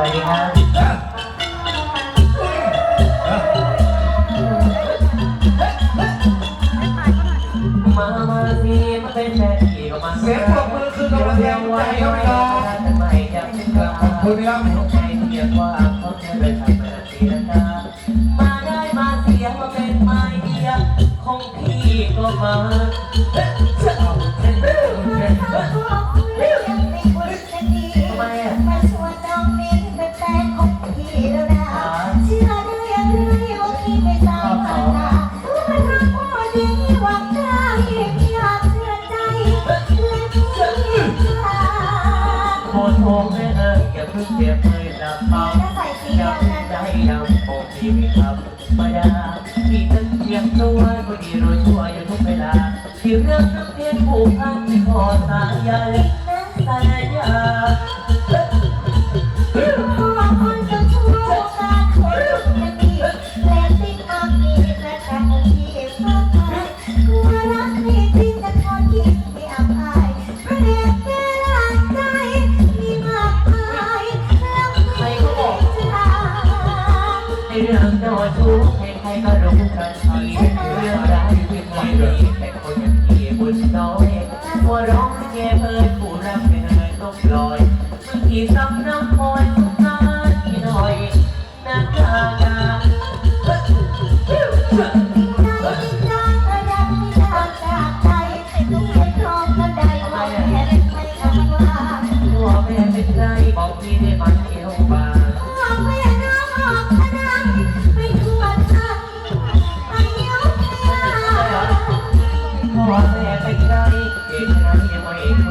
วัสดีครับ มามาสิมาเป็นแฟนพี่ก็มาเสียงปรบมือคือกำลังใจให้น้องทำไมจะไม่กลับมาคุณครับใจเพียงว่าเขาเธอเลยทำมาสีนาตามาได้มาเสียมาเป็นไม้เดียของพี่ก็มาเฮ้ยเจ้าเฮ้ยเฮ้ย โคตรโหงให้เอออย่าเพิ่งเก็บเลยนะเป้าอย่าเพิ่งใจดำโอ้พี่ไม่ทำมาดาที่ตึ้งเพียงตัวก็ดีรู้ชั่วอยู่ทุกเวลาที่เรื่องนักเพียนผูกพันที่คอสายใยสายยา เรื่องเจ้าชู้ใครก็รู้กันดีเรื่องร้ายที่ไม่ดีแต่คนอย่างพี่บุญน้อยหัวร้องแย่เพิ่นผู้รับไม่เคยต้องลอยบางทีซ้ำน้ำคอยทุกงานที่หน่อยน้ำตาดาตัวแม่เป็นไรบอกพี่ได้ไหม พ่อแม่เป็นไรเด็กไหนยังไม่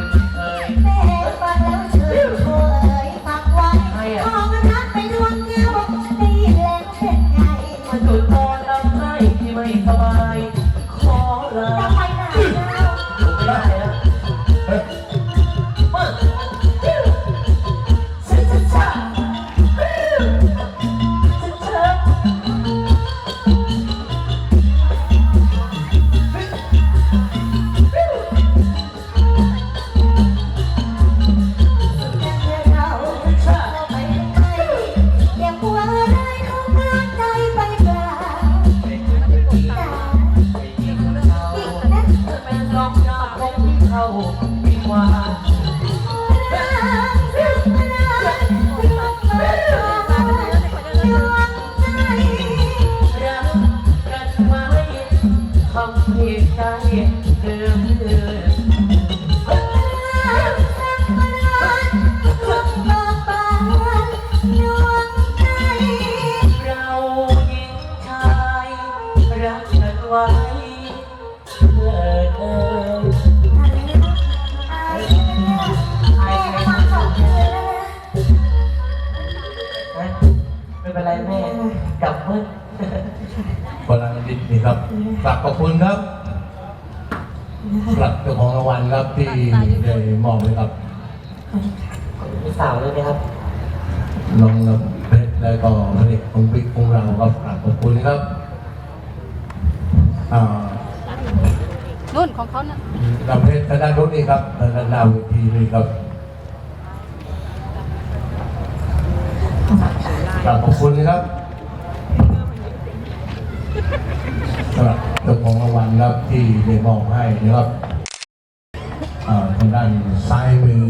ทำผิดใจเดิมเดิมเราหญิงชายรักกันไว้เพื่อเธอไม่เป็นไรแม่กลับมืด ครับกลับขอบคุณครับกลับเจ้าของรางวัลครับที่ได้มอบให้ครับมีสาวเลยไหมครับน้องลำเพชรและก็พระเอกของปิ๊กของเราครับกลับขอบคุณครับอ่านู่นของเขาน่ะลำเพชรทางด้านนู้นนี่ครับทางด้านหน้าเวทีนี่ครับกลับขอบคุณนะครับสำหรับเจ้าของรางวัลครับที่ได้มอบให้นะครับทางด้านซ้ายมือ